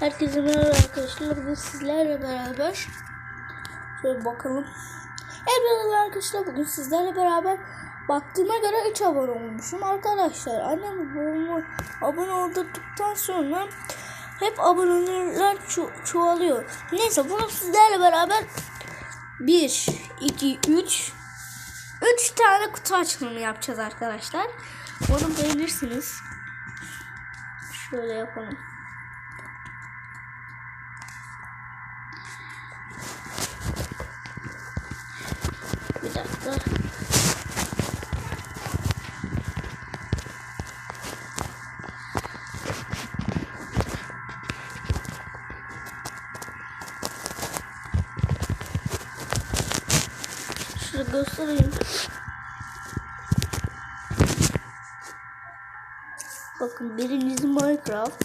Herkese merhaba arkadaşlar. Bugün sizlerle beraber şöyle bakalım. Evet arkadaşlar. Bugün sizlerle beraber baktığıma göre 3 abone olmuşum. Arkadaşlar annem babamı abone olduktan sonra hep aboneler ço- çoğalıyor. Neyse bunu sizlerle beraber 1, 2, 3 3 tane kutu açılımı yapacağız arkadaşlar. Umarım beğenirsiniz. Şöyle yapalım. Bir dakika. Şöyle göstereyim. Bakın birincisi Minecraft.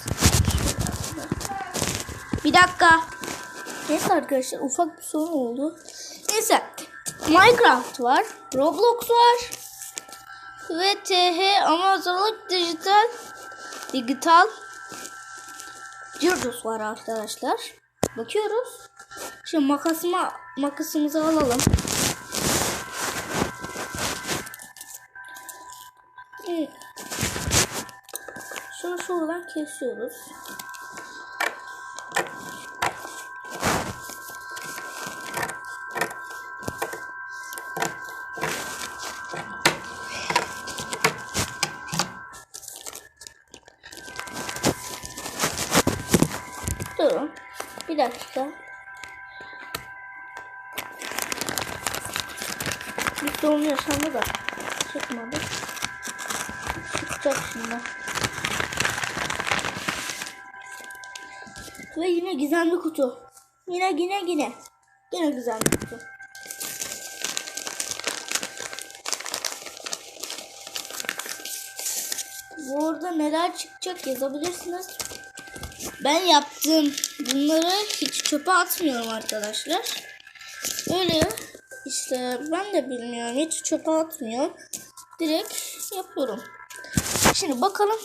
Bir dakika. Neyse arkadaşlar ufak bir sorun oldu. Neyse Minecraft var. Roblox var. Ve TH Amazonluk dijital dijital Circus var arkadaşlar. Bakıyoruz. Şimdi makasıma makasımızı alalım. Şunu şuradan kesiyoruz. Durun. Bir dakika. Bir sorun yaşandı da çıkmadı. Çıkacak şimdi. Ve yine gizemli kutu. Yine yine yine. Yine gizemli kutu. Bu arada neler çıkacak yazabilirsiniz. Ben yaptım. Bunları hiç çöpe atmıyorum arkadaşlar. Öyle işte ben de bilmiyorum. Hiç çöpe atmıyorum. Direkt yapıyorum. Şimdi bakalım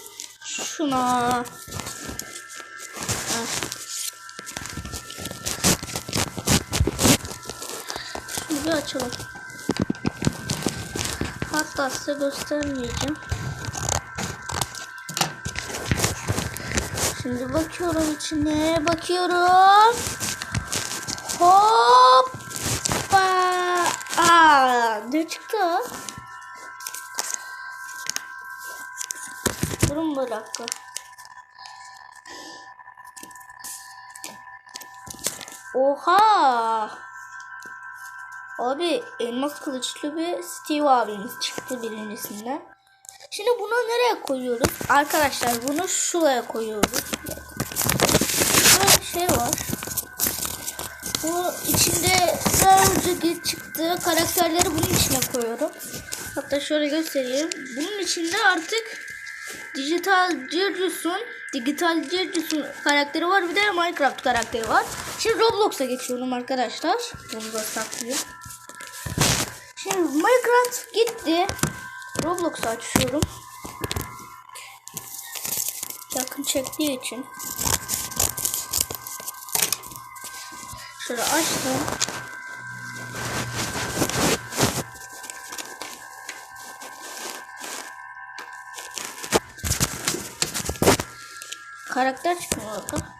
şuna. Heh. Bir açalım. Hatta size göstermeyeceğim. Şimdi bakıyorum içine. Bakıyorum. Hoppa. Aa, ne çıktı? Durun bir dakika. Oha. Abi elmas kılıçlı bir Steve abimiz çıktı birincisinden. Şimdi bunu nereye koyuyoruz? Arkadaşlar bunu şuraya koyuyoruz. Böyle şey var. Bu içinde daha önce çıktığı karakterleri bunun içine koyuyorum. Hatta şöyle göstereyim. Bunun içinde artık Digital Circus'un Digital Circus'un karakteri var. Bir de Minecraft karakteri var. Şimdi Roblox'a geçiyorum arkadaşlar. Bunu da saklayayım. Şimdi Minecraft gitti. Roblox'u açıyorum. Yakın çektiği için. Şöyle açtım. Karakter çıkmıyor orada.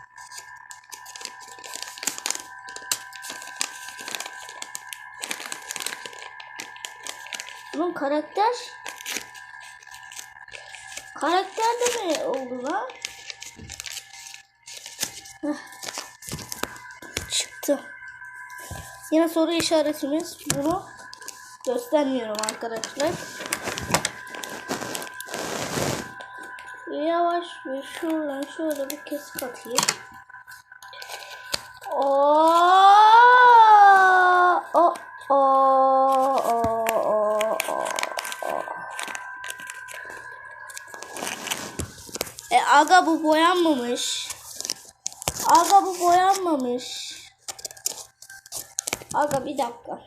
Bunun karakter Karakter de mi oldu lan? Çıktı. Yine soru işaretimiz bunu göstermiyorum arkadaşlar. Yavaş bir şuradan şöyle bir kesik atayım. Oo, o, E aga bu boyanmamış. Aga bu boyanmamış. Aga bir dakika.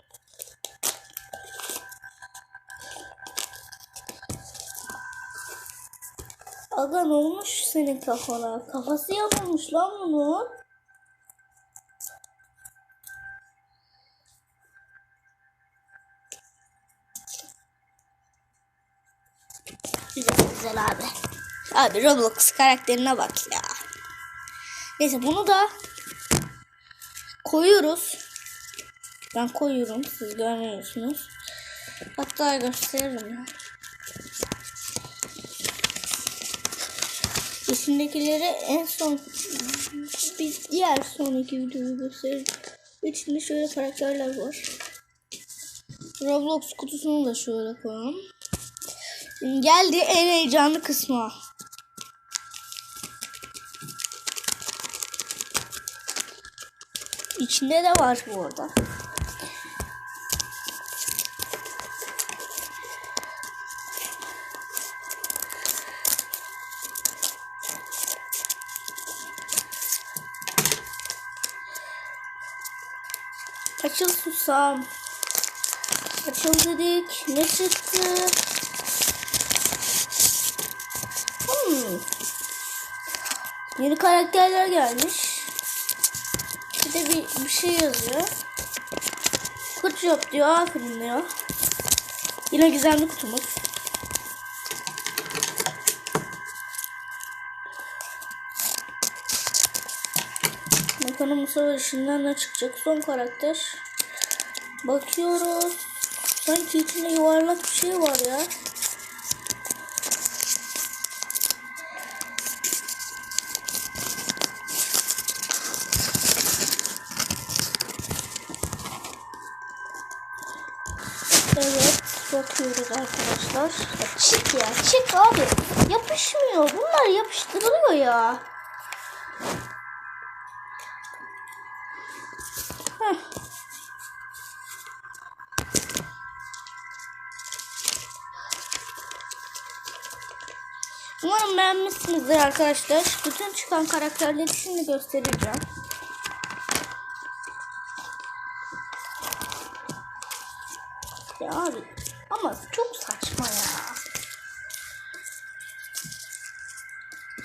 Aga ne olmuş senin kafana? Kafası yapılmış lan bunun. Güzel güzel abi. Abi Roblox karakterine bak ya. Neyse bunu da koyuyoruz. Ben koyuyorum. Siz görmüyorsunuz. Hatta gösteririm ya. İçindekileri en son bir diğer sonraki videoyu göstereyim. İçinde şöyle karakterler var. Roblox kutusunu da şöyle koyalım. Geldi en heyecanlı kısmı. İçinde de var bu arada. Açıl susam. Açıl dedik. Ne çıktı? Hmm. Yeni karakterler gelmiş. Bir de bir, bir şey yazıyor. Kutu yok diyor. Aferin diyor. Yine güzel bir kutumuz. Bakalım bu içinden ne çıkacak son karakter. Bakıyoruz. Sanki içinde yuvarlak bir şey var ya. Evet bakıyoruz arkadaşlar. Ya çık ya çık abi. Yapışmıyor. Bunlar yapıştırılıyor ya. Heh. Umarım beğenmişsinizdir arkadaşlar. Bütün çıkan karakterleri şimdi göstereceğim. Ya abi ama çok saçma ya.